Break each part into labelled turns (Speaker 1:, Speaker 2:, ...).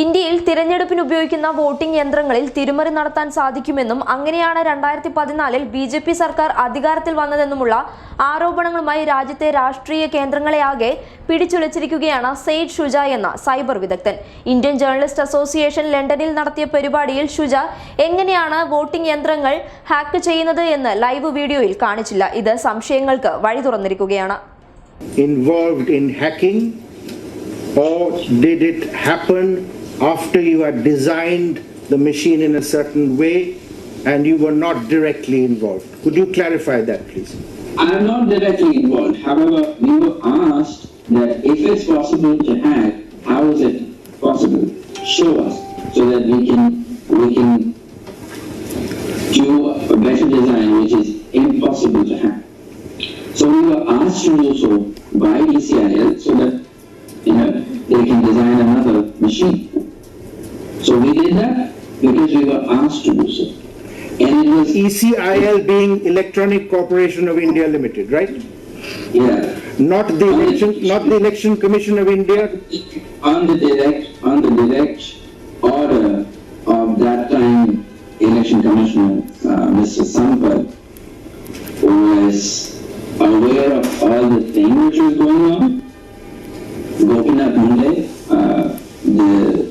Speaker 1: ഇന്ത്യയിൽ തിരഞ്ഞെടുപ്പിന് ഉപയോഗിക്കുന്ന വോട്ടിംഗ് യന്ത്രങ്ങളിൽ തിരിമറി നടത്താൻ സാധിക്കുമെന്നും അങ്ങനെയാണ് രണ്ടായിരത്തി പതിനാലിൽ ബി ജെ പി സർക്കാർ അധികാരത്തിൽ വന്നതെന്നുമുള്ള ആരോപണങ്ങളുമായി രാജ്യത്തെ രാഷ്ട്രീയ കേന്ദ്രങ്ങളെയാകെ പിടിച്ചുലച്ചിരിക്കുകയാണ് സെയ്ദ് ഷുജ എന്ന സൈബർ വിദഗ്ധൻ. ഇന്ത്യൻ ജേർണലിസ്റ്റ് അസോസിയേഷൻ ലണ്ടനിൽ നടത്തിയ പരിപാടിയിൽ ഷുജ എങ്ങനെയാണ് വോട്ടിംഗ് യന്ത്രങ്ങൾ ഹാക്ക് ചെയ്യുന്നത് എന്ന് ലൈവ് വീഡിയോയിൽ കാണിച്ചില്ല. ഇത് സംശയങ്ങൾക്ക് വഴി തുറന്നിരിക്കുകയാണ്.
Speaker 2: Involved in hacking or did it happen after you had designed the machine in a certain way and you were not directly involved? Could you clarify that, please?
Speaker 3: I am not directly involved. However, we were asked that if it's possible to hack, how is it possible? Show us so that we can we can do a better design which is impossible to hack. So we were asked to do so by ECIL so that you know they can design another machine. So we did that because we were asked to do so. And it was
Speaker 2: ECIL being Electronic Corporation of India Limited, right?
Speaker 3: yeah.
Speaker 2: Not the election, not the Election Commission of India.
Speaker 3: on the direct, on the direct order of that time election commissioner, uh, Mr. Sampath, was aware of all the things which was going on. Gopinath Munde, uh, the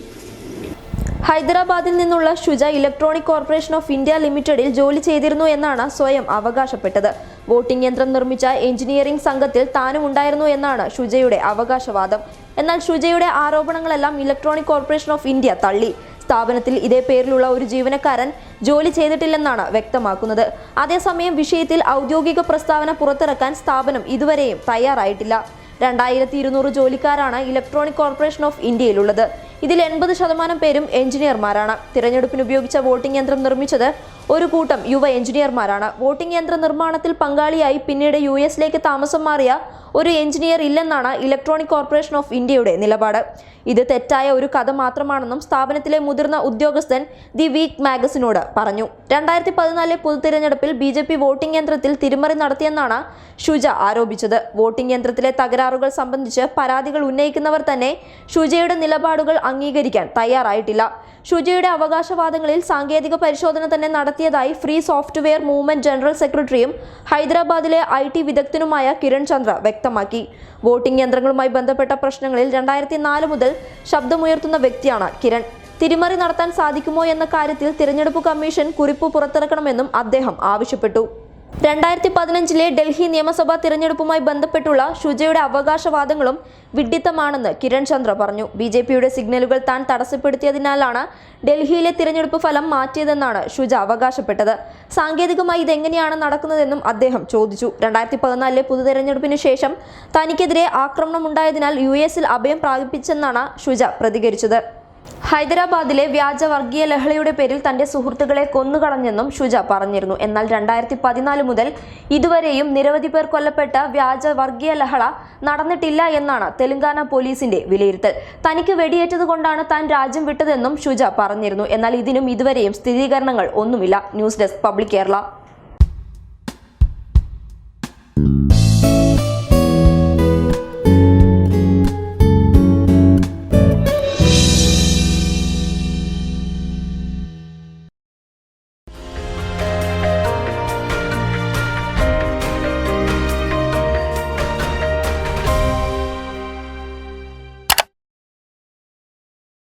Speaker 1: ഹൈദരാബാദിൽ നിന്നുള്ള Shuja electronic corporation of India ലിമിറ്റഡിൽ ജോലി ചെയ്തിരുന്നു എന്നാണ് സ്വയം അവകാശപ്പെട്ടത്. Voting യന്ത്രം നിർമ്മിച്ച എഞ്ചിനീയറിംഗ് സംഘത്തിൽ താനും ഉണ്ടായിരുന്നു എന്നാണ് ഷുജയുടെ അവകാശവാദം. എന്നാൽ ഷുജയുടെ ആരോപണങ്ങളെല്ലാം ഇലക്ട്രോണിക് കോർപ്പറേഷൻ ഓഫ് ഇന്ത്യ തള്ളി. സ്ഥാപനത്തിൽ ഇതേ പേരിലുള്ള ഒരു ജീവനക്കാരൻ ജോലി ചെയ്തിട്ടില്ലെന്നാണ് വ്യക്തമാക്കുന്നത്. അതേസമയം വിഷയത്തിൽ ഔദ്യോഗിക പ്രസ്താവന പുറത്തിറക്കാൻ സ്ഥാപനം ഇതുവരെയും തയ്യാറായിട്ടില്ല. രണ്ടായിരത്തി ഇരുന്നൂറ് ജോലിക്കാരാണ് ഇലക്ട്രോണിക് കോർപ്പറേഷൻ ഓഫ് ഇന്ത്യയിലുള്ളത്. ഇതിൽ എൺപത് ശതമാനം പേരും എഞ്ചിനീയർമാരാണ്. തിരഞ്ഞെടുപ്പിന് ഉപയോഗിച്ച വോട്ടിംഗ് യന്ത്രം നിർമ്മിച്ചത് ഒരു കൂട്ടം യുവ എഞ്ചിനീയർമാരാണ്. വോട്ടിംഗ് യന്ത്ര നിർമ്മാണത്തിൽ പങ്കാളിയായി പിന്നീട് യു എസിലേക്ക് താമസം മാറിയ ഒരു എഞ്ചിനീയർ ഇല്ലെന്നാണ് ഇലക്ട്രോണിക് കോർപ്പറേഷൻ ഓഫ് ഇന്ത്യയുടെ നിലപാട്. ഇത് തെറ്റായ ഒരു കഥ മാത്രമാണെന്നും സ്ഥാപനത്തിലെ മുതിർന്ന ഉദ്യോഗസ്ഥൻ ദി വീക്ക് മാഗസിനോട് പറഞ്ഞു. രണ്ടായിരത്തി പതിനാലിലെ പൊതുതിരഞ്ഞെടുപ്പിൽ ബി ജെ പി വോട്ടിംഗ് യന്ത്രത്തിൽ തിരിമറി നടത്തിയെന്നാണ് ഷുജ ആരോപിച്ചത്. വോട്ടിംഗ് യന്ത്രത്തിലെ തകരാറുകൾ സംബന്ധിച്ച് പരാതികൾ ഉന്നയിക്കുന്നവർ തന്നെ ഷുജയുടെ നിലപാടുകൾ അംഗീകരിക്കാൻ തയ്യാറായിട്ടില്ല. ഷുജയുടെ അവകാശവാദങ്ങളിൽ സാങ്കേതിക പരിശോധന തന്നെ നടത്തിയതായി ഫ്രീ സോഫ്റ്റ്വെയർ മൂവ്മെന്റ് ജനറൽ സെക്രട്ടറിയും ഹൈദരാബാദിലെ ഐ ടി വിദഗ്ധനുമായ കിരൺ ചന്ദ്ര വ്യക്തമാക്കി. വോട്ടിംഗ് യന്ത്രങ്ങളുമായി ബന്ധപ്പെട്ട പ്രശ്നങ്ങളിൽ രണ്ടായിരത്തി നാല് മുതൽ ശബ്ദമുയർത്തുന്ന വ്യക്തിയാണ് കിരൺ. തിരിമറി നടത്താൻ സാധിക്കുമോ എന്ന കാര്യത്തിൽ തിരഞ്ഞെടുപ്പ് കമ്മീഷൻ കുറിപ്പ് പുറത്തിറക്കണമെന്നും അദ്ദേഹം ആവശ്യപ്പെട്ടു. രണ്ടായിരത്തി പതിനഞ്ചിലെ ഡൽഹി നിയമസഭാ തിരഞ്ഞെടുപ്പുമായി ബന്ധപ്പെട്ടുള്ള ഷുജയുടെ അവകാശവാദങ്ങളും വിഡ്ഢിത്തമാണെന്ന് കിരൺ ചന്ദ്ര പറഞ്ഞു. ബി ജെ പിയുടെ സിഗ്നലുകൾ താൻ തടസ്സപ്പെടുത്തിയതിനാലാണ് ഡൽഹിയിലെ തിരഞ്ഞെടുപ്പ് ഫലം മാറ്റിയതെന്നാണ് ഷുജ അവകാശപ്പെട്ടത്. സാങ്കേതികമായി ഇതെങ്ങനെയാണ് നടക്കുന്നതെന്നും അദ്ദേഹം ചോദിച്ചു. രണ്ടായിരത്തി പതിനാലിലെ പൊതുതെരഞ്ഞെടുപ്പിന് ശേഷം തനിക്കെതിരെ ആക്രമണമുണ്ടായതിനാൽ യു എസിൽ അഭയം പ്രാപിപ്പിച്ചെന്നാണ് ഷുജ പ്രതികരിച്ചത്. ഹൈദരാബാദിലെ വ്യാജ വർഗീയ ലഹളയുടെ പേരിൽ തന്റെ സുഹൃത്തുക്കളെ കൊന്നുകളഞ്ഞെന്നും ഷുജ പറഞ്ഞിരുന്നു. എന്നാൽ രണ്ടായിരത്തി പതിനാല് മുതൽ ഇതുവരെയും നിരവധി പേർ കൊല്ലപ്പെട്ട വ്യാജ വർഗീയ ലഹള നടന്നിട്ടില്ല എന്നാണ് തെലങ്കാന പോലീസിന്റെ വിലയിരുത്തൽ. തനിക്ക് വെടിയേറ്റതുകൊണ്ടാണ് താൻ രാജ്യം വിട്ടതെന്നും ഷുജ പറഞ്ഞിരുന്നു. എന്നാൽ ഇതിനും ഇതുവരെയും സ്ഥിരീകരണങ്ങൾ ഒന്നുമില്ല. News desk public Kerala.